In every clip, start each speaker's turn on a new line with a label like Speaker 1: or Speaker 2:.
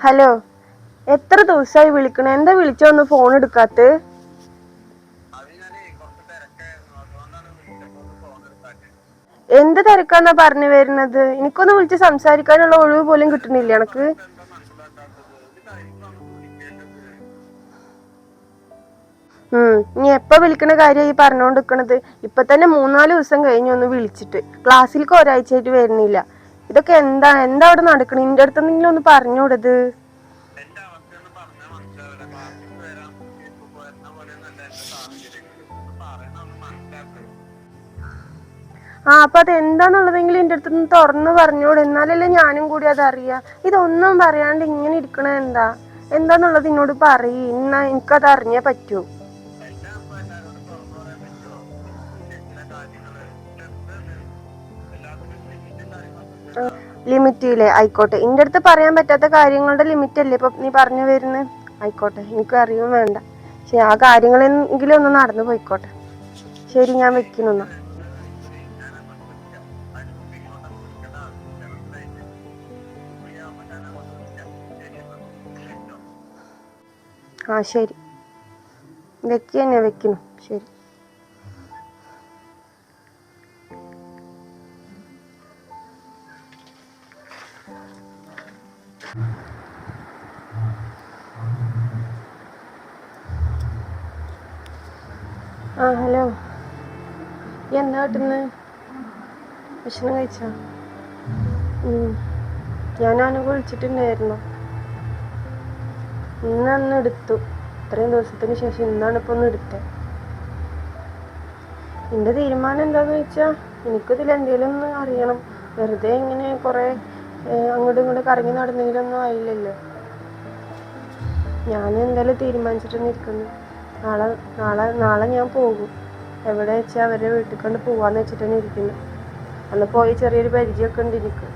Speaker 1: Hello എത്ര ദിവസമായി വിളിക്കണേ? എന്താ വിളിച്ചൊന്ന് ഫോൺ എടുക്കാത്ത? എന്ത് തിരക്കാന്നാ പറഞ്ഞു വരുന്നത്? എനിക്കൊന്ന് വിളിച്ച് സംസാരിക്കാനുള്ള ഒഴിവ് പോലും കിട്ടുന്നില്ല എനക്ക്. ഉം നീ എപ്പ വിളിക്കണ കാര്യം ഈ പറഞ്ഞോണ്ടിരിക്കണത് ഇപ്പൊ തന്നെ മൂന്നാൽ ദിവസം കഴിഞ്ഞു ഒന്ന് വിളിച്ചിട്ട്. ക്ലാസ്സിലേക്ക് ഒരാഴ്ചയായിട്ട് വരുന്നില്ല. ഇതൊക്കെ എന്താ എന്താ അവിടെ നടക്കണേ? നിന്റെ അടുത്ത് എന്തെങ്കിലും ഒന്ന് പറഞ്ഞുകൂടത് ആ അപ്പൊ അത് എന്താന്നുള്ളതെങ്കിൽ എന്റെ അടുത്ത് നിന്ന് തുറന്ന് പറഞ്ഞോട് എന്നാലല്ലേ ഞാനും കൂടി അതറിയാ ഇതൊന്നും പറയാണ്ട് ഇങ്ങനെ ഇരിക്കണ എന്താ? എന്താന്നുള്ളത് എന്നോട് പറയ്. എന്നാ എനിക്കത് അറിഞ്ഞേ പറ്റൂ. ലിമിറ്റില്ലേ ആയിക്കോട്ടെ. എന്റെ അടുത്ത് പറയാൻ പറ്റാത്ത കാര്യങ്ങളുടെ ലിമിറ്റ് അല്ലേ ഇപ്പൊ നീ പറഞ്ഞു വരുന്നത് ആയിക്കോട്ടെ. എനിക്ക് അറിയും വേണ്ട. പക്ഷെ ആ കാര്യങ്ങളെങ്കിലും ഒന്ന് നടന്നു പോയിക്കോട്ടെ. ശരി ഞാൻ വെക്കുന്നു. ആ ശരി. വെക്കുക തന്നെ വെക്കുന്നു. ശരി. കിട്ടുന്നത് ഭക്ഷണം കഴിച്ചോ. ഞാൻ അവനെ വിളിച്ചിട്ടുണ്ടായിരുന്നു ഇന്നന്ന് എടുത്തു. ഇത്രയും ദിവസത്തിന് ശേഷം ഇന്നാണ് ഇപ്പൊ ഒന്ന് എടുത്തത് എന്റെ തീരുമാനം എന്താന്ന് വെച്ചാ എനിക്കിതിൽ എന്തെങ്കിലും ഒന്ന് അറിയണം. വെറുതെ ഇങ്ങനെ കുറെ അങ്ങോട്ടും ഇങ്ങോട്ടും കറങ്ങി നടന്നെങ്കിലൊന്നും ആയില്ലല്ലോ. ഞാൻ എന്തായാലും തീരുമാനിച്ചിട്ട് നിൽക്കുന്നു നാളെ നാളെ നാളെ ഞാൻ പോകും. എവിടെ വെച്ചാൽ അവരെ വീട്ടിൽ കൊണ്ട് പോവാന്ന് വെച്ചിട്ടാണ് ഇരിക്കുന്നത് അന്ന് പോയി ചെറിയൊരു പരിചയമൊക്കെ ഉണ്ട് എനിക്ക്.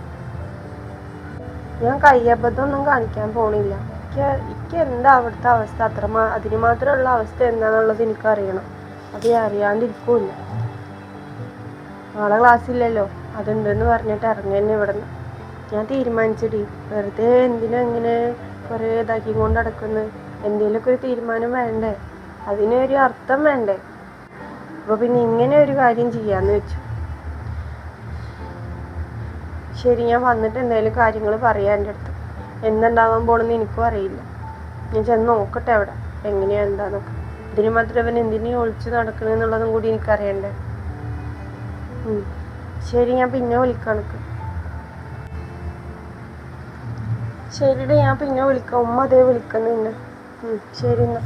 Speaker 1: ഞാൻ കയ്യബദ്ധമൊന്നും കാണിക്കാൻ പോണില്ല. എനിക്ക് എനിക്ക് എന്താ അവിടുത്തെ അവസ്ഥ? അത്ര മാ അതിന് മാത്രമുള്ള അവസ്ഥ എന്താണെന്നുള്ളത് എനിക്കറിയണം. അത് അറിയാണ്ടിരിക്കൂല നാളെ ക്ലാസ് ഇല്ലല്ലോ. അതുണ്ടെന്ന് പറഞ്ഞിട്ട് ഇറങ്ങി തന്നെ ഇവിടെ നിന്ന് ഞാൻ തീരുമാനിച്ചടി. വെറുതെ എന്തിനാ ഇങ്ങനെ കുറേ ഇതാക്കി കൊണ്ട് നടക്കുന്നത് എന്തെങ്കിലുമൊക്കെ ഒരു തീരുമാനം വേണ്ടേ? അതിനൊരു അർത്ഥം വേണ്ടേ? അപ്പൊ പിന്നെ ഇങ്ങനെ ഒരു കാര്യം ചെയ്യാന്ന് വെച്ചു. ശരി ഞാൻ വന്നിട്ട് എന്തേലും കാര്യങ്ങൾ പറയാം എന്റെ അടുത്ത്. എന്തുണ്ടാവാൻ പോണെന്ന് എനിക്കും അറിയില്ല. ഞാൻ ചെന്ന് നോക്കട്ടെ അവിടെ. എങ്ങനെയാ എന്താന്നൊക്കെ. ഇതിന് മാത്രം അവൻ എന്തിനീ ഒളിച്ചു നടക്കണെന്നുള്ളതും കൂടി എനിക്കറിയണ്ടേ. ശരി ഞാൻ പിന്നെ വിളിക്കണക്ക് ശരിയുടെ ഞാൻ പിന്നെ വിളിക്കാം. ഉമ്മ അതേ വിളിക്കുന്നു ശരി എന്നാ.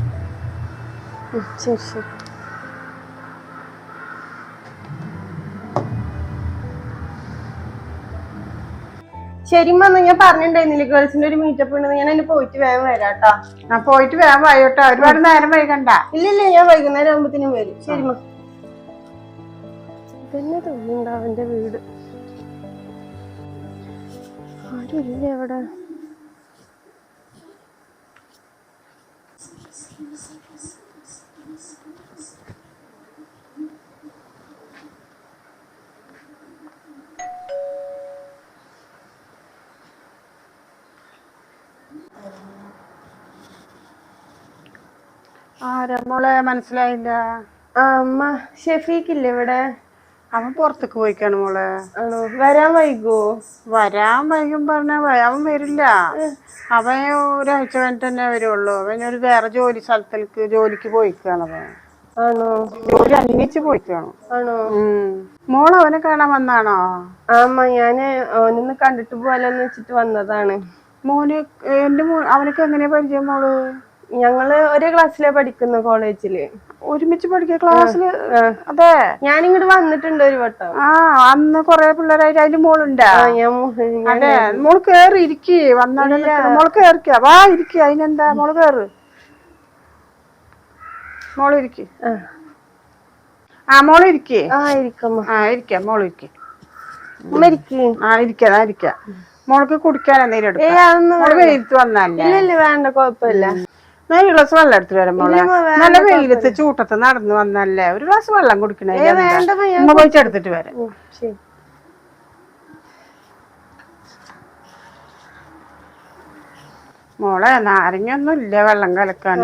Speaker 1: ശരി ശരി. ശരിമ്മ എന്നാ ഞാൻ പറഞ്ഞിട്ടുണ്ടായിരുന്നില്ല ഗേൾസിന്റെ ഒരു മീറ്റപ്പ് ഉണ്ടെന്ന്? ഞാൻ അതിന് പോയിട്ട് വേഗം വരാട്ടോ.
Speaker 2: ആ പോയിട്ട് വേഗം വായോട്ടോ ഒരുപാട് നേരം വൈകണ്ട.
Speaker 1: ഇല്ല ഇല്ല ഞാൻ വൈകുന്നേരം ആകുമ്പോഴത്തേനും വരും. ശരിമ്മ ഇതന്നെ തോന്നുന്നുണ്ട് അവന്റെ വീട്. ആരുമില്ല അവിടെ.
Speaker 2: ആരാ മോളെ മനസ്സിലായില്ല.
Speaker 1: അമ്മ ഷെഫീഖില്ലേ ഇവിടെ?
Speaker 2: അവൻ പുറത്തേക്ക് പോയിക്കാണ് മോളെ.
Speaker 1: വരാൻ വൈകോ?
Speaker 2: വരാൻ വൈകും പറഞ്ഞ അവൻ വരില്ല. അവൻ ഒരാഴ്ച കഴിഞ്ഞിട്ട് തന്നെ വരുള്ളൂ. അവൻ ഒരു വേറെ ജോലി സ്ഥലത്തേക്ക് ജോലിക്ക് പോയിക്കാണ് അവൻ.
Speaker 1: ആണോ?
Speaker 2: ജോലി അന്വേഷിച്ച് പോയിക്കാണ്.
Speaker 1: ആണോ?
Speaker 2: മോൾ അവനെ കാണാൻ വന്നാണോ?
Speaker 1: ആ അമ്മ ഞാൻ അവനൊന്ന് കണ്ടിട്ട് പോവാലോന്ന് വെച്ചിട്ട് വന്നതാണ്.
Speaker 2: മോന് എന്റെ മോ അവനക്ക് എങ്ങനെയാ പരിചയം മോൾ?
Speaker 1: ഞങ്ങൾ ഒരേ ക്ലാസ്സിലാ പഠിക്കുന്ന കോളേജിൽ
Speaker 2: ഒരുമിച്ച് പഠിക്കുക
Speaker 1: ക്ലാസ്സിൽ
Speaker 2: അതെ.
Speaker 1: ഞാൻ ഇങ്ങോട്ട് വന്നിട്ടുണ്ട് ഒരു വട്ടം.
Speaker 2: ആ അന്ന് കൊറേ പിള്ളേരായിട്ട് അതിന്റെ മോളുണ്ടാ? അതെ മോൾ കേറി ഇരിക്കേ. വന്നാടെ മോൾ കേറിക്ക. വാ ഇരിക്ക. അതിനെന്താ? മോൾ കേറ്. മോൾ ഇരിക്കേ.
Speaker 1: ആ.
Speaker 2: മോൾ ഇരിക്കേ.
Speaker 1: ആ ഇരിക്കാം
Speaker 2: ആ ഇരിക്ക. മോൾ ഇരിക്കേ. ആ ഇരിക്ക. ആ ഇരിക്ക. മോൾക്ക് കുടിക്കാൻ എന്തെങ്കിലും എടുക്കാം.
Speaker 1: വേണ്ട. കൊഴപ്പില്ല
Speaker 2: ഞാൻ ഒരു ഗ്ലാസ് വെള്ളം എടുത്തു വരാം മോളെ. നല്ല വെയിലത്ത് ചൂട്ടത്ത് നടന്നു വന്നല്ലേ? ഒരു ഗ്ലാസ് വെള്ളം കുടിക്കണേ ഉമ്മ പോയിട്ട് എടുത്തിട്ട് വരാം. മോളെ നാരങ്ങൊന്നും ഇല്ല വെള്ളം കലക്കാൻ.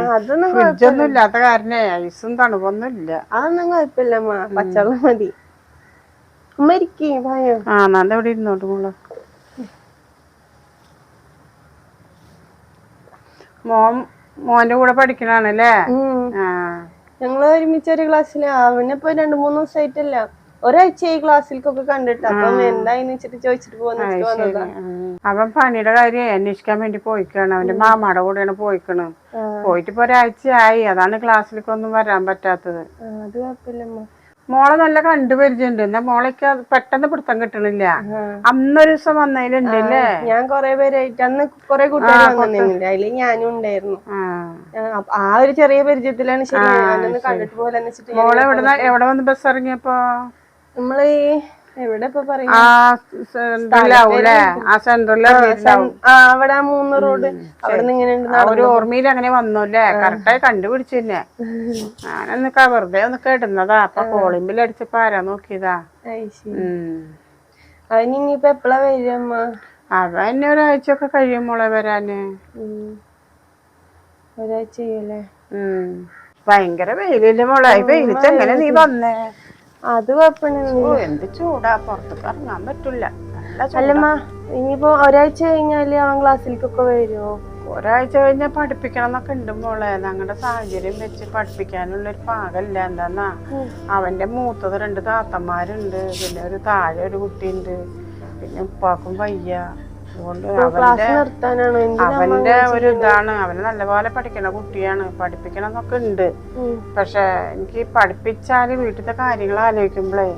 Speaker 2: ഫ്രിഡ്ജൊന്നും ഇല്ലാത്ത കാരണേ ഐസും തണുപ്പൊന്നും ഇല്ല
Speaker 1: അതൊന്നും കുഴപ്പമില്ല പച്ചവെള്ളം മതി.
Speaker 2: ആ നല്ല ഇവിടെ ഇരുന്നോട്ട് മോളെ? മോൻ മോന്റെ കൂടെ പഠിക്കണാണല്ലേ? ഞങ്ങൾ
Speaker 1: ഞങ്ങൾ ഒരുമിച്ച് ഒരു ക്ലാസ്സിൽ അവനിപ്പോ രണ്ടു മൂന്ന് ദിവസമായിട്ടല്ല ഈ ക്ലാസ്സിലേക്കൊക്കെ കണ്ടിട്ട്. അപ്പം എന്തായിന്ന് വെച്ചിട്ട് ചോദിച്ചിട്ട് വന്നതാ.
Speaker 2: ഉം. അവൻ പണിയുടെ കാര്യം അന്വേഷിക്കാൻ വേണ്ടി പോയിക്കാണ്. അവന്റെ മാമാടെ കൂടെയാണ് പോയിക്കണ്. പോയിട്ട് ഇപ്പൊ ഒരാഴ്ചയായി. അതാണ് ക്ലാസ്സിലേക്കൊന്നും വരാൻ പറ്റാത്തത്.
Speaker 1: അത് കുഴപ്പമില്ല
Speaker 2: മോളെ നല്ല കണ്ടുപരിചയുണ്ട് എന്നാ മോളേക്ക് പെട്ടെന്ന് പിടുത്തം കിട്ടണില്ല. അന്നൊരു ദിവസം വന്നതിലുണ്ട് അല്ലേ?
Speaker 1: ഞാൻ കൊറേ പേരായിട്ട് അന്ന് കൊറേ കുട്ടികളെ വന്നിരുന്നില്ല അതിൽ ഞാനും ഉണ്ടായിരുന്നു.
Speaker 2: ആ.
Speaker 1: ഒരു ചെറിയ പരിചയത്തിലാണ് ശരി. ഞാനൊന്ന് കണ്ടിട്ട് പോലെ
Speaker 2: മോളെ എവിടെ എവിടെ വന്ന് ബസ് ഇറങ്ങിയപ്പോ?
Speaker 1: നമ്മൾ ഈ
Speaker 2: ആ ആ
Speaker 1: അവിടെ മൂന്ന് റോഡ് അവിടെ ഇങ്ങനെ
Speaker 2: ഒരു ഓർമ്മയിൽ അങ്ങനെ വന്നല്ലേ? കറക്റ്റായി കണ്ടുപിടിച്ചു തന്നെ ഞാനൊന്ന് ക- വെറുതെ ഒന്ന് കേട്ടുന്നതാ അപ്പൊ കോളിമ്പിൽ അടിച്ചപ്പോ ആരാ നോക്കിയതാ. ഉം.
Speaker 1: എപ്പളാ വരിക അമ്മ?
Speaker 2: അവ എന്നെ ഒരാഴ്ച ഒക്കെ കഴിയും മോളെ വരാന്.
Speaker 1: ഒരാഴ്ച
Speaker 2: ഭയങ്കര വെയിലില്ല മോളെ? വെയിലത്ത് എങ്ങനെ നീ വന്നേ?
Speaker 1: അത് കുഴപ്പമില്ല
Speaker 2: എന്ത് ചൂടാ പുറത്തേക്ക് ഇറങ്ങാൻ പറ്റില്ല
Speaker 1: അല്ലമ്മ ഇനിയിപ്പോ ഒരാഴ്ച കഴിഞ്ഞാൽ അവൻ ക്ലാസ്സിലേക്കൊക്കെ വരുമോ
Speaker 2: ഒരാഴ്ച കഴിഞ്ഞാൽ പഠിപ്പിക്കണം എന്നൊക്കെ ഉണ്ട് മോളെ. ഞങ്ങളുടെ സാഹചര്യം വെച്ച് പഠിപ്പിക്കാനുള്ള ഒരു പാകല്ല. എന്താന്നാ? അവന്റെ മൂത്തത് രണ്ട് താത്തന്മാരുണ്ട് പിന്നെ ഒരു താഴെ ഒരു കുട്ടിയുണ്ട്. പിന്നെ ഉപ്പാക്കും വയ്യ. അതുകൊണ്ട് അവന്റെ ഒരു ഇതാണ്. അവന് നല്ലപോലെ പഠിക്കണ കുട്ടിയാണ്. പഠിപ്പിക്കണം എന്നൊക്കെ ഉണ്ട്. പക്ഷെ എനിക്ക് പഠിപ്പിച്ചാൽ വീട്ടിലത്തെ കാര്യങ്ങൾ ആലോചിക്കുമ്പോഴേ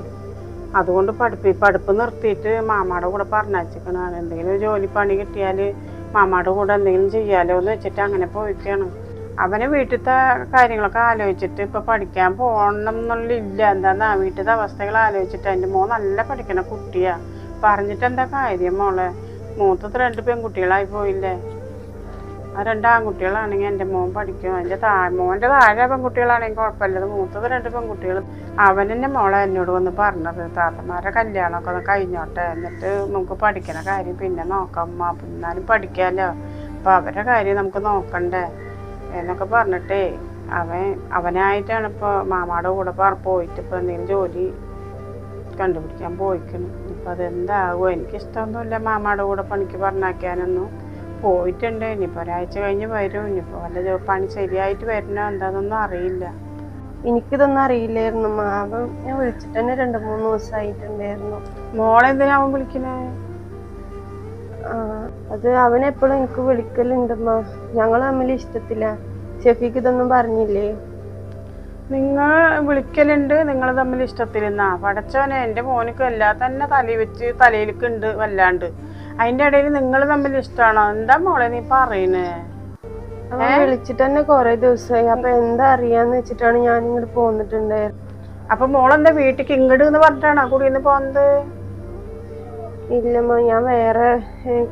Speaker 2: അതുകൊണ്ട് പഠിപ്പി പഠിപ്പ് നിർത്തിയിട്ട് മാമാടെ കൂടെ പറഞ്ഞയച്ചിരിക്കണം എന്തെങ്കിലും ഒരു ജോലി പണി കിട്ടിയാൽ മാമാടെ കൂടെ എന്തെങ്കിലും ചെയ്യാലോ എന്ന് വെച്ചിട്ട് അങ്ങനെ പോയിക്കാണ്. അവന് വീട്ടിലത്തെ കാര്യങ്ങളൊക്കെ ആലോചിച്ചിട്ട് ഇപ്പൊ പഠിക്കാൻ പോകണം എന്നുള്ളില്ല എന്താന്നാ വീട്ടിലത്തെ അവസ്ഥകൾ ആലോചിച്ചിട്ട് എന്റെ മോൻ നല്ല പഠിക്കണ കുട്ടിയാ. പറഞ്ഞിട്ട് എന്താ കാര്യം മോളെ? മൂത്തത് രണ്ട് പെൺകുട്ടികളായി പോയില്ലേ? ആ രണ്ട് ആൺകുട്ടികളാണെങ്കിൽ എന്റെ മോൻ പഠിക്കും. എന്റെ താ മോന്റെ താഴെ പെൺകുട്ടികളാണെങ്കിൽ കുഴപ്പമില്ല. മൂത്തത് രണ്ട് പെൺകുട്ടികൾ അവൻ തന്നെ മോളെ എന്നോട് വന്ന് പറഞ്ഞത് താത്തമാരെ കല്യാണമൊക്കെ ഒന്ന് കഴിഞ്ഞോട്ടെ. എന്നിട്ട് നമുക്ക് പഠിക്കണ കാര്യം പിന്നെ നോക്കാം. അമ്മ എന്നാലും പഠിക്കാമല്ലോ അപ്പം അവരുടെ കാര്യം നമുക്ക് നോക്കണ്ടേ? എന്നൊക്കെ പറഞ്ഞിട്ടേ അവൻ അവനായിട്ടാണ് ഇപ്പോൾ മാമാടെ കൂടെ പോയിട്ട് ഇപ്പോൾ എന്തെങ്കിലും ജോലി കണ്ടുപിടിക്കാൻ പോയിക്കണം. ഇപ്പം അതെന്താകുമോ എനിക്കിഷ്ടമൊന്നുമില്ല. മാമയുടെ കൂടെ പണിക്ക് പറഞ്ഞാക്കാനൊന്നും. പോയിട്ടുണ്ട്. ഇനിയിപ്പോൾ ഒരാഴ്ച കഴിഞ്ഞ് വരും. ഇനിയിപ്പോൾ വല്ല പണി ശരിയായിട്ട് വരണോ? എന്താണെന്നൊന്നും അറിയില്ല.
Speaker 1: എനിക്കിതൊന്നും അറിയില്ലായിരുന്നു. മാവ് ഞാൻ വിളിച്ചിട്ട് തന്നെ രണ്ട് മൂന്ന് ദിവസമായിട്ടുണ്ടായിരുന്നു.
Speaker 2: മോളെന്തിനാവും വിളിക്കണേ?
Speaker 1: അത് അവൻ എപ്പോഴും എനിക്ക് വിളിക്കലുണ്ടമ്മ ഞങ്ങൾ തമ്മിൽ ഇഷ്ടത്തില്ല ഷെഫിക്ക് ഇതൊന്നും പറഞ്ഞില്ലേ?
Speaker 2: നിങ്ങൾ വിളിക്കലുണ്ട്. നിങ്ങൾ തമ്മിൽ ഇഷ്ടത്തിലെന്നാ പടച്ചവനെ എന്റെ മോനക്ക് എല്ലാ തന്നെ തല വെച്ച് തലയിലേക്കുണ്ട് വല്ലാണ്ട്. അതിന്റെ ഇടയിൽ നിങ്ങൾ തമ്മിൽ ഇഷ്ടമാണോ എന്താ മോളെ നീ പറയണേ?
Speaker 1: വിളിച്ചിട്ട് തന്നെ കുറെ ദിവസമായി അപ്പൊ എന്താ അറിയാന്ന് വെച്ചിട്ടാണ് ഞാൻ ഇങ്ങോട്ട് പോന്നിട്ടുണ്ട്
Speaker 2: അപ്പൊ മോളെന്താ വീട്ടിക്ക് ഇങ്ങോട്ട് എന്ന് പറഞ്ഞിട്ടാണോ കുടിന്ന് പോന്നത്?
Speaker 1: ഇല്ലമ്മ ഞാൻ വേറെ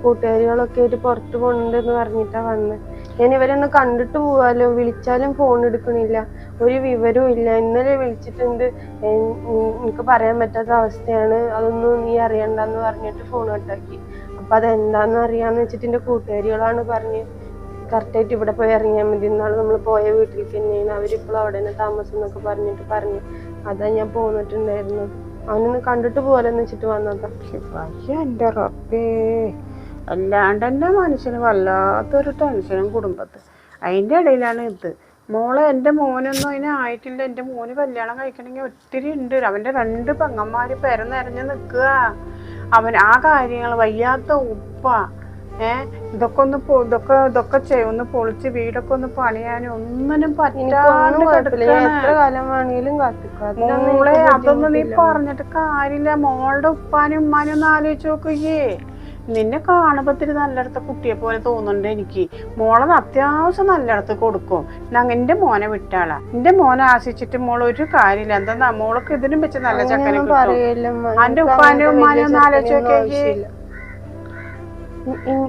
Speaker 1: കൂട്ടുകാരികളൊക്കെ ആയിട്ട് പുറത്ത് പോണുണ്ടെന്ന് പറഞ്ഞിട്ടാ വന്നത് ഞാൻ ഇവരൊന്ന് കണ്ടിട്ട് പോവാലോ? വിളിച്ചാലും ഫോൺ എടുക്കണില്ല. ഒരു വിവരവും ഇല്ല. ഇന്നലെ വിളിച്ചിട്ടുണ്ട്. എനിക്ക് പറയാൻ പറ്റാത്ത അവസ്ഥയാണ്. അതൊന്നും നീ അറിയണ്ടെന്ന് പറഞ്ഞിട്ട് ഫോൺ കട്ടാക്കി. അപ്പൊ അതെന്താന്ന് അറിയാന്ന് വെച്ചിട്ട് എന്റെ കൂട്ടുകാരികളാണ് പറഞ്ഞ് കറക്റ്റായിട്ട് ഇവിടെ പോയി ഇറങ്ങിയാൽ മതി. എന്നാണ് നമ്മൾ പോയ വീട്ടിൽ തന്നെയാണ്. അവരിപ്പോൾ അവിടെ തന്നെ താമസം എന്നൊക്കെ പറഞ്ഞിട്ട് പറഞ്ഞു. അതാ ഞാൻ പോന്നിട്ടുണ്ടായിരുന്നു. അവനൊന്ന് കണ്ടിട്ട് പോലെന്ന് വെച്ചിട്ട് വന്നതാ.
Speaker 2: എന്റെ അല്ലാണ്ട് എന്റെ മനുഷ്യന് വല്ലാത്തൊരു ടെൻഷനും കുടുംബത്ത്. അതിന്റെ ഇടയിലാണ് ഇത്. മോളെ എന്റെ മോനൊന്നും അതിന് ആയിട്ടില്ല. എന്റെ മോന് കല്യാണം കഴിക്കണമെങ്കിൽ ഒത്തിരി ഉണ്ട്. അവന്റെ രണ്ട് പെങ്ങന്മാർ പെര നിറഞ്ഞ് നിൽക്കുക അവൻ ആ കാര്യങ്ങൾ വയ്യാത്ത ഉപ്പ. ഏ? ഇതൊക്കെ ഒന്ന് ഇതൊക്കെ ഇതൊക്കെ ചെയ്യും ഒന്ന് പൊളിച്ച് വീടൊക്കെ ഒന്ന് പണിയാനും ഒന്നിനും
Speaker 1: പറ്റില്ല
Speaker 2: പറ്റാണ്ട് മോളെ അതൊന്നും നീ. പറഞ്ഞിട്ട് കാര്യമില്ല. മോളുടെ ഉപ്പാനും ഉമ്മാനും ഒന്ന് ആലോചിച്ച് നോക്കുകയേ നിന്നെ കാണുമ്പോ ഇത്തിരി നല്ലയിടത്തെ കുട്ടിയെ പോലെ തോന്നുന്നുണ്ട് എനിക്ക്. മോളത് അത്യാവശ്യം നല്ലയിടത്ത് കൊടുക്കും. ഞങ്ങ എന്റെ മോനെ വിട്ടാളാ. എന്റെ മോനെ ആശിച്ചിട്ട് മോൾ ഒരു കാര്യമില്ല എന്താ മോൾക്ക് ഇതിനും വെച്ച് നല്ല ചക്കനെ കിട്ടും. അന്റെ ഉപ്പാന്റെ ഉമ്മാനെ ഒന്ന് ആലോചിച്ച്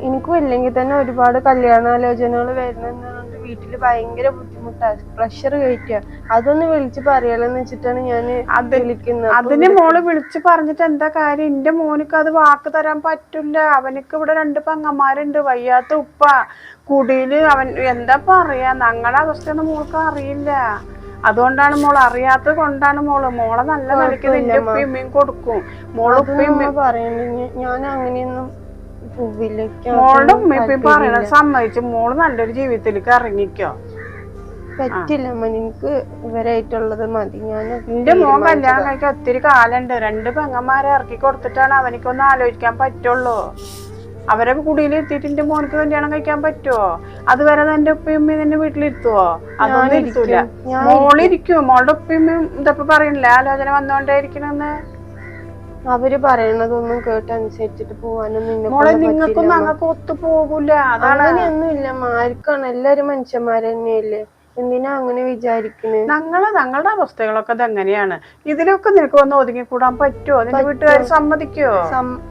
Speaker 1: എനിക്കും ഇല്ലെങ്കിൽ തന്നെ ഒരുപാട് കല്യാണാലോചനകൾ വരുന്നുണ്ട് വീട്ടിൽ ഭയങ്കര ബുദ്ധിമുട്ടാണ് പ്രഷർ കയറ്റുക അതൊന്ന് വിളിച്ച് പറയാലെന്ന് വെച്ചിട്ടാണ് ഞാൻ വിളിക്കുന്നത്.
Speaker 2: അതിന് മോൾ വിളിച്ച് പറഞ്ഞിട്ട് എന്താ കാര്യം? എന്റെ മോനക്ക് അത് വാക്ക് തരാൻ പറ്റില്ല. അവനക്ക് ഇവിടെ രണ്ട് പെങ്ങന്മാരുണ്ട്. വയ്യാത്ത ഉപ്പ. കുടിയിൽ അവൻ എന്താ പറയാ? ഞങ്ങളുടെ അവസ്ഥയൊന്നും മോൾക്ക് അറിയില്ല. അതുകൊണ്ടാണ് മോൾ അറിയാത്തത് കൊണ്ടാണ് മോൾ. മോളെ നല്ല നിലയ്ക്ക് നിന്റെ ഉപ്പയും കൊടുക്കും. മോൾ ഉപ്പയും
Speaker 1: പറയുന്നു ഞാൻ അങ്ങനെയൊന്നും
Speaker 2: മോളുടെ
Speaker 1: അതൊന്നും
Speaker 2: ഉമ്മയും ഉപ്പയും പറയണത് സമ്മതിച്ച് മോൾ നല്ലൊരു ജീവിതത്തിലേക്ക് ഇറങ്ങിക്കോ
Speaker 1: പറ്റില്ല എനിക്ക് ഇവരായിട്ടുള്ളത് മതി. ഞാൻ
Speaker 2: എന്റെ മോൻ കല്യാണം കഴിക്കാൻ ഒത്തിരി കാലുണ്ട്. രണ്ട് പെങ്ങന്മാരെ ഇറക്കി കൊടുത്തിട്ടാണ് അവനിക്കൊന്ന് ആലോചിക്കാൻ പറ്റുള്ളൂ. അവരെ കുടിയിൽ എത്തിയിട്ട് എന്റെ മോനക്ക് കല്യാണം കഴിക്കാൻ പറ്റുമോ അതുവരെ എന്റെ ഉപ്പയും എന്നെ വീട്ടിലിരുത്തുവോ? അതൊന്നും ഇരുത്തൂല. മോളിരിക്കും മോളുടെ ഉപ്പയും ഇതപ്പൊ ഇതപ്പോ പറയണില്ലേ? ആലോചന വന്നോണ്ടേ ഇരിക്കണെന്ന്.
Speaker 1: അവർ പറയണതൊന്നും കേട്ട് അനുസരിച്ചിട്ട് പോവാനൊന്നും
Speaker 2: മോളെ നിങ്ങൾക്കും ഞങ്ങൾക്ക് ഒത്തു പോകൂല. അതാണ്
Speaker 1: അങ്ങനെയൊന്നും ഇല്ല ആർക്കാണ് എല്ലാരും മനുഷ്യന്മാര് തന്നെയല്ലേ. എന്തിനാ അങ്ങനെ വിചാരിക്കുന്നത്
Speaker 2: ഞങ്ങൾ ഞങ്ങളുടെ അവസ്ഥകളൊക്കെ ഇതെങ്ങനെയാണ്. ഇതിലൊക്കെ നിനക്ക് വന്ന് ഒതുങ്ങിക്കൂടാൻ പറ്റുമോ നിന്റെ വീട്ടുകാർ സമ്മതിക്കോ?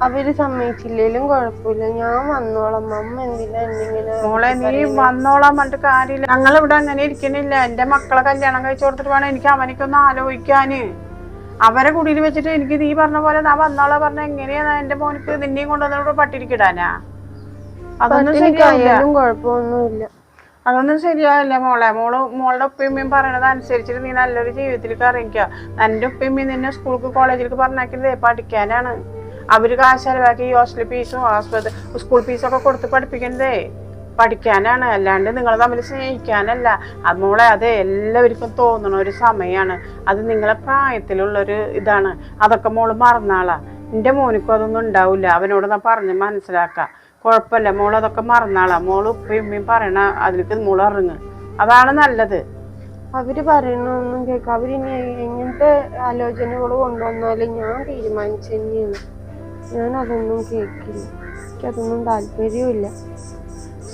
Speaker 1: അവർ സമ്മതിച്ചില്ലേലും കുഴപ്പമില്ല. ഞാൻ വന്നോളാം. അമ്മ എന്തിനാ
Speaker 2: മോളെ നീ വന്നോളാം പറഞ്ഞിട്ട് കാര്യമില്ല. ഞങ്ങളിവിടെ അങ്ങനെ ഇരിക്കണില്ല. എന്റെ മക്കളെ കല്യാണം കഴിച്ചു കൊടുത്തിട്ട് വേണം എനിക്ക് അവനിക്കൊന്ന് ആലോചിക്കാന്. അവരെ കുടിയിൽ വെച്ചിട്ട് എനിക്ക് നീ പറഞ്ഞ പോലെ ഞാൻ വന്നോളാ പറഞ്ഞ എങ്ങനെയാ എന്റെ മോനിക്ക് നിന്നെയും കൊണ്ടുവന്നോട് പട്ടിരിക്കിടാനാ അതൊന്നും ശരിയാവില്ല.
Speaker 1: പട്ടിണിക്കായാലും കുഴപ്പമൊന്നുമില്ല.
Speaker 2: അതൊന്നും ശരിയാവില്ല മോളെ. മോൾ മോളുടെ ഉപ്പയമ്മയും പറയണത് അനുസരിച്ചിട്ട് നീ നല്ലൊരു ജീവിതത്തിലേക്ക് ഇറങ്ങിക്കുക എന്റെ ഉപ്പയമ്മയും നിന്നെ സ്കൂൾക്ക് കോളേജിലേക്ക് പറഞ്ഞാക്കിയത് പഠിക്കാനാണ്. അവർ കാശ് ചെലവാക്കി ഹോസ്റ്റൽ ഫീസും ആസ്പത്രി സ്കൂൾ ഫീസൊക്കെ കൊടുത്ത് പഠിപ്പിക്കുന്നതേ പഠിക്കാനാണ്. അല്ലാണ്ട് നിങ്ങൾ തമ്മിൽ സ്നേഹിക്കാനല്ല. അത് മോളെ അത് എല്ലാവർക്കും തോന്നണ ഒരു സമയമാണ് അത് നിങ്ങളെ പ്രായത്തിലുള്ളൊരു ഇതാണ്. അതൊക്കെ മോൾ മറന്നാളാ. എന്റെ മോനിക്കും അതൊന്നും ഉണ്ടാവില്ല. അവനോട് ഞാൻ പറഞ്ഞ് മനസ്സിലാക്കാം. കുഴപ്പമില്ല. മോൾ അതൊക്കെ മറന്നാളാ. മോൾ ഉപ്പയും ഉമ്മയും പറയണ അതിലേക്ക് മോൾ ഇറങ്ങ്. അതാണ് നല്ലത്.
Speaker 1: അവർ പറയണൊന്നും കേൾക്കാം. അവരിനി എങ്ങനത്തെ ആലോചനകൾ കൊണ്ടുവന്നാലും ഞാൻ തീരുമാനിച്ചു തന്നെയാണ്. ഞാൻ അതൊന്നും കേൾക്കില്ല. എനിക്കതൊന്നും താല്പര്യമില്ല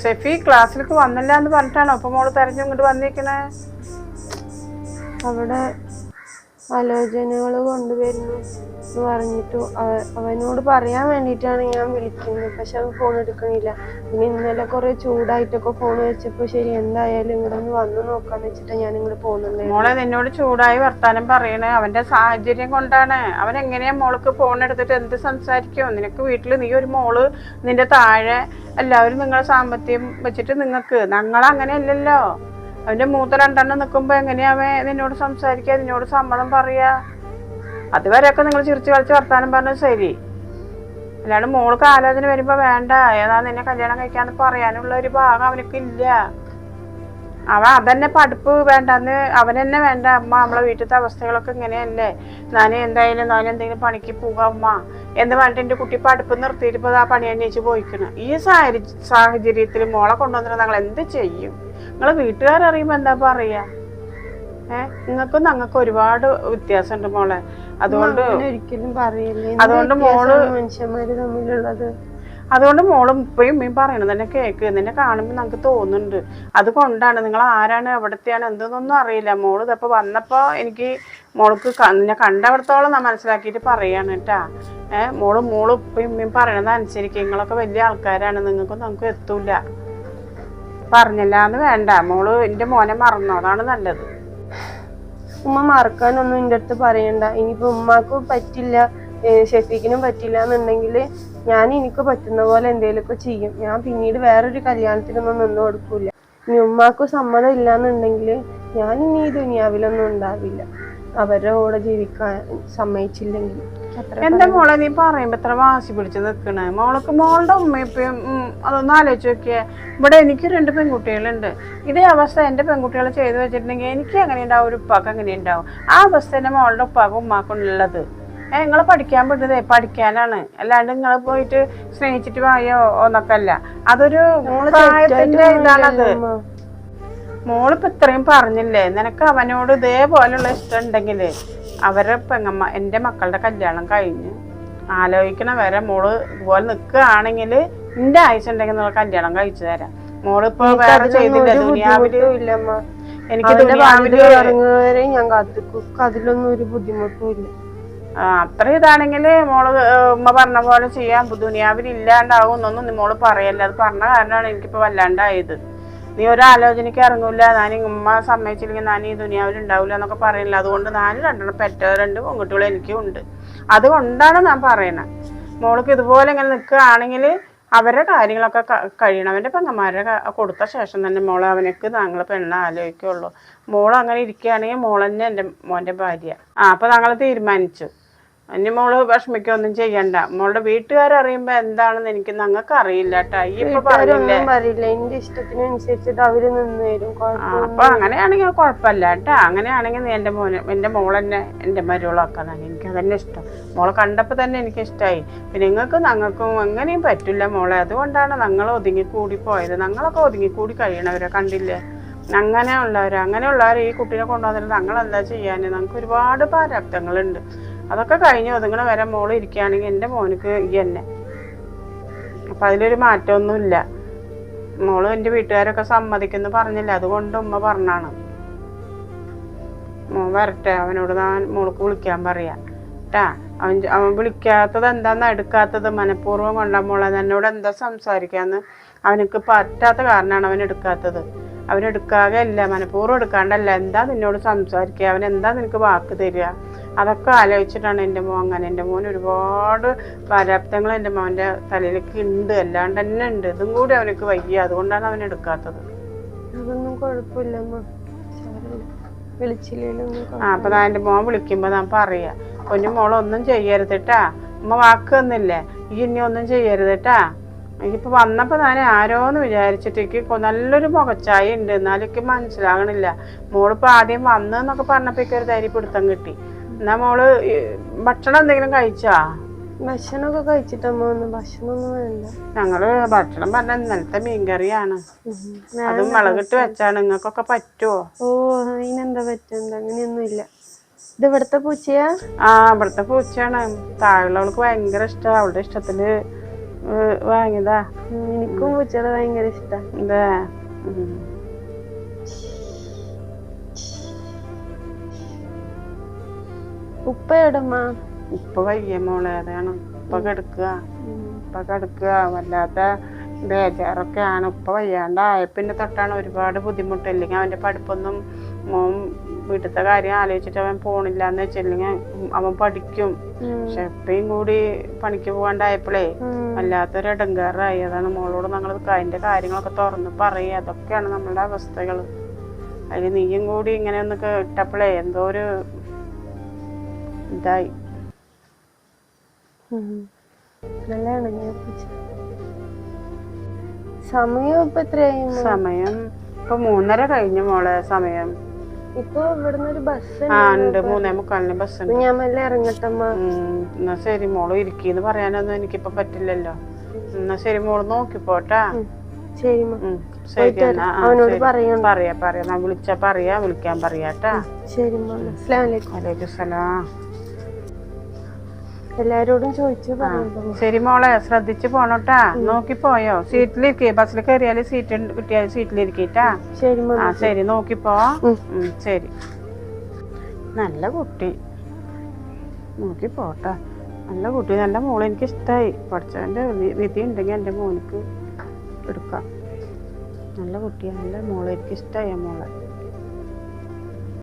Speaker 2: ഷെഫി ക്ലാസ്സിലേക്ക് വന്നില്ല എന്ന് പറഞ്ഞിട്ടാണോ? അപ്പം മോൾ തെരഞ്ഞു ഇങ്ങോട്ട് വന്നിരിക്കണേ?
Speaker 1: അവിടെ ആലോചനകൾ കൊണ്ടുവരുന്നു. എന്ന് പറഞ്ഞിട്ട് അവ- അവനോട് പറയാൻ വേണ്ടിയിട്ടാണ് ഞാൻ വിളിക്കുന്നത്. പക്ഷെ അവൻ ഫോൺ എടുക്കണില്ല. പിന്നെ ഇന്നലെ കുറെ ചൂടായിട്ടൊക്കെ ഫോൺ വെച്ചപ്പോൾ ശരി എന്തായാലും ഇവിടെ ഒന്ന് വന്നു നോക്കാന്ന് വെച്ചിട്ട് ഞാൻ ഇങ്ങോട്ട് പോകുന്നുണ്ട്
Speaker 2: മോളെ നിന്നോട് ചൂടായി വർത്താനം പറയണേ. അവന്റെ സാഹചര്യം കൊണ്ടാണ്. അവൻ എങ്ങനെയാ മോൾക്ക് ഫോൺ എടുത്തിട്ട് എന്ത് സംസാരിക്കും? നിനക്ക് വീട്ടിൽ നീ ഒരു മോൾ നിന്റെ താഴെ എല്ലാവരും നിങ്ങളെ സാമ്പത്തികം വെച്ചിട്ട് നിങ്ങൾക്ക് ഞങ്ങൾ അങ്ങനെയല്ലല്ലോ. അവന്റെ മൂത്ത രണ്ടെണ്ണം നിൽക്കുമ്പോ എങ്ങനെയാവേ നിന്നോട് സംസാരിക്കുക? നിന്നോട് സമ്മതം പറയാ? അതുവരെയൊക്കെ നിങ്ങൾ ചിരിച്ചു കളിച്ച് വർത്താനം പറഞ്ഞു ശരി. അല്ലാണ്ട് മോൾക്ക് ആലോചന വരുമ്പോ വേണ്ട. ഏതാ നിന്നെ കല്യാണം കഴിക്കാന്ന് പറയാനുള്ള ഒരു ഭാഗം അവനക്ക് ഇല്ല. അവൻ അതന്നെ പഠിപ്പ് വേണ്ടെന്ന് അവൻ വേണ്ട. അമ്മ നമ്മളെ വീട്ടിലത്തെ അവസ്ഥകളൊക്കെ ഇങ്ങനെയല്ലേ? ഞാൻ എന്തായാലും ഞാൻ എന്തെങ്കിലും പണിക്ക് പോകാം അമ്മ എന്ന് പറഞ്ഞിട്ട് എന്റെ കുട്ടി പഠിപ്പ് നിർത്തിയിട്ട് ആ പണി അന്വേഷിച്ച് പോയിക്കണം. ഈ സാഹചര്യ സാഹചര്യത്തിൽ മോളെ കൊണ്ടുവന്നിട്ട് ഞങ്ങൾ എന്ത് ചെയ്യും? നിങ്ങൾ വീട്ടുകാരറിയുമ്പോൾ എന്താ പറയുക ഏഹ് നിങ്ങൾക്കും ഞങ്ങൾക്ക് ഒരുപാട് വ്യത്യാസമുണ്ട് മോളെ. അതുകൊണ്ട്
Speaker 1: അങ്ങനെ ഒരിക്കലും പറയില്ല.
Speaker 2: അതുകൊണ്ട് മോൾ
Speaker 1: മനുഷ്യന്മാര് തമ്മിലുള്ളത്?
Speaker 2: അതുകൊണ്ട് മോളും ഇപ്പയും ഉമ്മയും പറയണത് തന്നെ കേക്ക് നിന്നെ കാണുമ്പോൾ നമുക്ക് തോന്നുന്നുണ്ട്. അതുകൊണ്ടാണ്. നിങ്ങൾ ആരാണ് എവിടത്തെയാണ് എന്തെന്നൊന്നും അറിയില്ല. മോൾ ഇതപ്പോൾ വന്നപ്പോൾ എനിക്ക് മോൾക്ക് നിന്നെ കണ്ടവിടത്തോളം ഞാൻ മനസ്സിലാക്കിയിട്ട് പറയാണ് കേട്ടാ. ഏഹ് മോൾ മോൾ ഇപ്പയും ഉമ്മയും പറയണത് അനുസരിക്കുക നിങ്ങളൊക്കെ വലിയ ആൾക്കാരാണ്. നിങ്ങൾക്ക് നമുക്ക് എത്തൂല. പറഞ്ഞില്ല എന്ന് വേണ്ട. മോൾ എന്റെ മോനെ മറന്നു? അതാണ് നല്ലത്.
Speaker 1: ഉമ്മ മറക്കാനൊന്നും എന്റെ അടുത്ത് പറയണ്ട. ഇനിയിപ്പോൾ ഉമ്മാക്ക് പറ്റില്ല ഷെഫീഖിനും പറ്റില്ല എന്നുണ്ടെങ്കിൽ ഞാൻ എനിക്ക് പറ്റുന്ന പോലെ എന്തെങ്കിലുമൊക്കെ ചെയ്യും. ഞാൻ പിന്നീട് വേറൊരു കല്യാണത്തിനൊന്നും നിന്നു കൊടുക്കൂല. ഇനി ഉമ്മാക്ക് സമ്മതം ഇല്ലാന്നുണ്ടെങ്കിൽ ഞാൻ ഇനി ഈ ദുനിയാവിലൊന്നും ഉണ്ടാവില്ല. അവരുടെ കൂടെ ജീവിക്കാൻ സമ്മതിച്ചില്ലെങ്കിൽ
Speaker 2: എന്റെ മോളെ നീ പറയുമ്പോ എത്ര വാശി പിടിച്ച് നിക്കണേ. മോൾക്ക് മോളുടെ ഉമ്മയും അതൊന്നും ആലോചിച്ച് നോക്കിയേ. ഇവിടെ എനിക്ക് രണ്ട് പെൺകുട്ടികളുണ്ട്. ഇതേ അവസ്ഥ എന്റെ പെൺകുട്ടികൾ ചെയ്തു വെച്ചിട്ടുണ്ടെങ്കിൽ എനിക്ക് എങ്ങനെ ഉണ്ടാവും ഒരു ഉപ്പാക്ക് എങ്ങനെ ഉണ്ടാവും ആ അവസ്ഥ തന്നെ മോളുടെ ഉപ്പാക്കും ഉമ്മാക്കും ഉള്ളത് ഏഹ് നിങ്ങൾ പഠിക്കാൻ പറ്റുന്നത് പഠിക്കാനാണ്. അല്ലാണ്ട് നിങ്ങൾ പോയിട്ട് സ്നേഹിച്ചിട്ട് വായോ എന്നൊക്കെ അല്ല അതൊരു പ്രായത്തിന്റെ ഇതാണത്. മോളിപ്പോ ഇത്രയും പറഞ്ഞില്ലേ? നിനക്ക് അവനോട് ഇതേപോലുള്ള ഇഷ്ടം ഉണ്ടെങ്കിൽ അവരെ പെങ്ങമ്മ എന്റെ മക്കളുടെ കല്യാണം കഴിഞ്ഞ്. ആലോചിക്കണ വരെ മോൾ ഇതുപോലെ നിൽക്കുകയാണെങ്കിൽ എന്റെ ആയുസ് ഉണ്ടെങ്കിൽ നിങ്ങൾ കല്യാണം കഴിച്ചു തരാം. മോളിപ്പോ വേറെ ചെയ്തില്ല
Speaker 1: ദുനിയാവിൽ
Speaker 2: എനിക്ക്
Speaker 1: ദുനിയാവിൽ ഞാൻ കാത്തിക്കും അതിലൊന്നും ഒരു ബുദ്ധിമുട്ടും ഇല്ല
Speaker 2: അത്ര ഇതാണെങ്കിൽ മോൾ ഉമ്മ പറഞ്ഞ പോലെ ചെയ്യാം. ദുനിയാവിൽ ഇല്ലാണ്ടാവും എന്നൊന്നും മോൾ പറയല്ല. അത് പറഞ്ഞ കാരണമാണ് എനിക്കിപ്പോ വല്ലാണ്ടായത്. നീ ഒരു ആലോചനയ്ക്ക് ഇറങ്ങൂല. ഞാൻ ഉമ്മ സമ്മതിച്ചില്ലെങ്കിൽ ഞാൻ ഈ ദുനിയാവിൽ ഉണ്ടാവില്ല എന്നൊക്കെ പറയുന്നില്ല അതുകൊണ്ട് ഞാൻ രണ്ടെണ്ണം പെറ്റ രണ്ട് പെൺകുട്ടികൾ എനിക്കും ഉണ്ട് അതുകൊണ്ടാണ് ഞാൻ പറയുന്നത് മോൾക്ക് ഇതുപോലെ ഇങ്ങനെ നിൽക്കുകയാണെങ്കിൽ അവരുടെ കാര്യങ്ങളൊക്കെ കഴിയണം. അവന്റെ പെങ്ങന്മാരെ കൊടുത്ത ശേഷം തന്നെ മോളെ അവനക്ക് താങ്കൾ പെണ്ണ ആലോചിക്കുള്ളൂ. മോൾ അങ്ങനെ ഇരിക്കുകയാണെങ്കിൽ മോൾ എന്റെ മോന്റെ ഭാര്യ. ആ അപ്പോൾ താങ്കൾ തീരുമാനിച്ചു. ഇനി മോൾ വിഷമിക്കൊന്നും ചെയ്യണ്ട. മോളുടെ വീട്ടുകാരറിയുമ്പോൾ എന്താണെന്ന് എനിക്ക് ഞങ്ങൾക്ക് അറിയില്ല കേട്ടോ. ഈ ഇപ്പൊ പറഞ്ഞില്ലേ?
Speaker 1: വീട്ടുകാരൊന്നും പറയില്ല. എന്റെ ഇഷ്ടത്തിനനുസരിച്ചിട്ട് അവർ നിന്ന് തരും.
Speaker 2: ആ,
Speaker 1: കുഴപ്പമൊന്നും
Speaker 2: അപ്പൊ അങ്ങനെയാണെങ്കിൽ കുഴപ്പമില്ല കേട്ടാ. അങ്ങനെയാണെങ്കിൽ നീ എന്റെ മോനെ എന്റെ മോളെന്നെ എന്റെ മരുവളാക്കാനാണ് എനിക്ക് അതന്നെ ഇഷ്ടം. മോളെ കണ്ടപ്പോൾ തന്നെ എനിക്ക് ഇഷ്ടമായി പിന്നെ നിങ്ങൾക്ക് ഞങ്ങൾക്കും എങ്ങനെയും പറ്റില്ല മോളെ. അതുകൊണ്ടാണ് ഞങ്ങൾ ഒതുങ്ങിക്കൂടി പോയത്. ഞങ്ങളൊക്കെ ഒതുങ്ങിക്കൂടി കഴിയണവരെ കണ്ടില്ലേ? അങ്ങനെയുള്ളവർ അങ്ങനെയുള്ളവർ ഈ കുട്ടീനെ കൊണ്ടുവന്നിട്ട് ഞങ്ങൾ എന്താ ചെയ്യാൻ നമുക്ക് ഒരുപാട് പ്രാരാബ്ദങ്ങളുണ്ട്. അതൊക്കെ കഴിഞ്ഞ്. ഒതുങ്ങണ വരെ മോൾ ഇരിക്കുകയാണെങ്കിൽ എന്റെ മോനക്ക് ഈ തന്നെ അപ്പം അതിലൊരു മാറ്റമൊന്നുമില്ല. മോൾ എന്റെ വീട്ടുകാരൊക്കെ സമ്മതിക്കുന്നു പറഞ്ഞില്ല. അതുകൊണ്ട് ഉമ്മ പറഞ്ഞാണ്. മോൻ വരട്ടെ. അവനോട് ഞാൻ മോൾക്ക് വിളിക്കാൻ പറയാ. കേട്ടാ അവൻ അവൻ വിളിക്കാത്തത് എന്താന്ന് എടുക്കാത്തത്? മനഃപൂർവം കൊണ്ടാ മോളെ. എന്നോട് എന്താ സംസാരിക്കാന്ന് അവനക്ക് പറ്റാത്ത കാരണമാണ് അവൻ എടുക്കാത്തത്. അവൻ അല്ല മനഃപൂർവം എടുക്കാണ്ടല്ല. എന്താ നിന്നോട് സംസാരിക്കുക? അവൻ എന്താ നിനക്ക് വാക്ക് തരിക? അതൊക്കെ ആലോചിച്ചിട്ടാണ് എന്റെ മോൻ അങ്ങനെ. എന്റെ മോൻ ഒരുപാട് പ്രാരാബ്ദങ്ങൾ എന്റെ മോന്റെ തലയിലേക്ക് ഉണ്ട്. അല്ലാണ്ട് തന്നെ ഉണ്ട്. ഇതും കൂടി അവനക്ക് വയ്യ. അതുകൊണ്ടാണ് അവൻ എടുക്കാത്തത്.
Speaker 1: അതൊന്നും കുഴപ്പമില്ല
Speaker 2: ആ അപ്പൊ ഞാൻ എന്റെ മോൻ വിളിക്കുമ്പോ ഞാൻ പറയാ. പൊന്നു മോളൊന്നും ചെയ്യരുത് അമ്മ വാക്ക് തന്നില്ലേ? ഈ ഇനി ഒന്നും ചെയ്യരുത് ട്ടാ. എനിക്കിപ്പോ വന്നപ്പോ ഞാൻ ആരോന്ന് വിചാരിച്ചിട്ടേക്ക് നല്ലൊരു മുഖച്ചായ ഉണ്ട്. എന്നാലും എനിക്ക് മനസ്സിലാകണില്ല. മോളിപ്പോ ആദ്യം വന്നെന്നൊക്കെ പറഞ്ഞപ്പോ ഒരു ധൈര്യപ്പെടുത്തം കിട്ടി. എന്നാ മോൾ ഭക്ഷണം എന്തെങ്കിലും കഴിച്ചാ?
Speaker 1: ഭക്ഷണമൊക്കെ കഴിച്ചിട്ടമ്മ ഒന്ന് ഭക്ഷണമൊന്നും വേണ്ട.
Speaker 2: ഞങ്ങൾ ഭക്ഷണം പറഞ്ഞ ഇന്നലത്തെ മീൻകറിയാണ്. അതും മുളകിട്ട് വെച്ചാണ്. നിങ്ങൾക്കൊക്കെ പറ്റുമോ
Speaker 1: ഓ അതിനെന്താ പറ്റുന്നത് അങ്ങനെയൊന്നും ഇല്ല. ഇത് ഇവിടുത്തെ പൂച്ചയാ?
Speaker 2: ആ ഇവിടുത്തെ പൂച്ചയാണ്. താഴെയുള്ളവൾക്ക് ഭയങ്കര ഇഷ്ടമാണ് അവളുടെ ഇഷ്ടത്തിൽ വാങ്ങിയതാ.
Speaker 1: എനിക്കും പൂച്ചകളെ ഭയങ്കര ഇഷ്ട.
Speaker 2: ഇതേ
Speaker 1: ഉപ്പ എവിടമ്മ?
Speaker 2: ഇപ്പൊ വയ്യ മോളെ അതാണ് ഇപ്പൊ കിടക്കുക. ഇപ്പൊ കിടക്കുക. വല്ലാത്ത ബേജാറൊക്കെയാണ് ഉപ്പ വയ്യാണ്ടായ പിന്നെ തൊട്ടാണ് ഒരുപാട് ബുദ്ധിമുട്ട്. ഇല്ലെങ്കിൽ അവന്റെ പഠിപ്പൊന്നും മോൻ വീട്ടിലത്തെ കാര്യം ആലോചിച്ചിട്ട് അവൻ പോണില്ല എന്ന് വെച്ചില്ലെങ്കിൽ അവൻ പഠിക്കും. പക്ഷെ എപ്പോഴും കൂടി പണിക്ക് പോകാണ്ടായപ്പോഴേ വല്ലാത്തൊരു ഇടങ്കാറായി അതാണ് മോളോട് നമ്മൾ അതിന്റെ കാര്യങ്ങളൊക്കെ തുറന്ന് പറയുക. അതൊക്കെയാണ് നമ്മളുടെ അവസ്ഥകൾ അതിൽ നീയും കൂടി ഇങ്ങനെ ഒന്ന് കേട്ടപ്പോഴേ എന്തോ ഒരു ഇതായി.
Speaker 1: നല്ലതാണ് സമയം ഇപ്പൊ എത്രയായി?
Speaker 2: സമയം ഇപ്പൊ മൂന്നര കഴിഞ്ഞു മോളെ സമയം.
Speaker 1: ഇപ്പൊ ഇവിടുന്ന് ഒരു ബസ്
Speaker 2: ഉണ്ട്. മൂന്നേ മുക്കാലിന് ബസ് ഉണ്ട്.
Speaker 1: ഞാൻ മെല്ലെ ഇറങ്ങട്ടമ്മ.
Speaker 2: എന്നാ ശരി മോൾ ഇരിക്കീന്ന് പറയാനൊന്നും എനിക്കിപ്പൊ പറ്റില്ലല്ലോ. എന്നാ ശരി മോൾ നോക്കിപ്പോട്ടാ.
Speaker 1: ശരി അവനോട്. പറയണം.
Speaker 2: പറയാ പറയാ. ഞാൻ വിളിച്ചാ പറയാ വിളിക്കാൻ പറയാട്ടാ.
Speaker 1: ശരി അമ്മ അലൈക്കും.
Speaker 2: വലൈക്കും സലാം.
Speaker 1: എല്ലാരോടും ചോദിച്ചു
Speaker 2: ശരി മോളെ ശ്രദ്ധിച്ചു പോണോട്ടാ. നോക്കി പോയോ സീറ്റിലിരിക്കേ. ബസ്സിൽ കയറിയാൽ സീറ്റ് കിട്ടിയാൽ സീറ്റിലിരിക്കട്ടാ.
Speaker 1: ശരി
Speaker 2: ആ ശരി നോക്കിപ്പോ. ശരി. നല്ല കുട്ടി. നോക്കി പോട്ടാ നല്ല കുട്ടി. നല്ല മോൾ എനിക്ക് ഇഷ്ടമായി പഠിച്ചവന്റെ വിധി ഉണ്ടെങ്കിൽ എന്റെ മോനിക്ക് എടുക്കാം. നല്ല കുട്ടിയാണ് നല്ല മോളെ. എനിക്ക് ഇഷ്ടമായി മോളെ.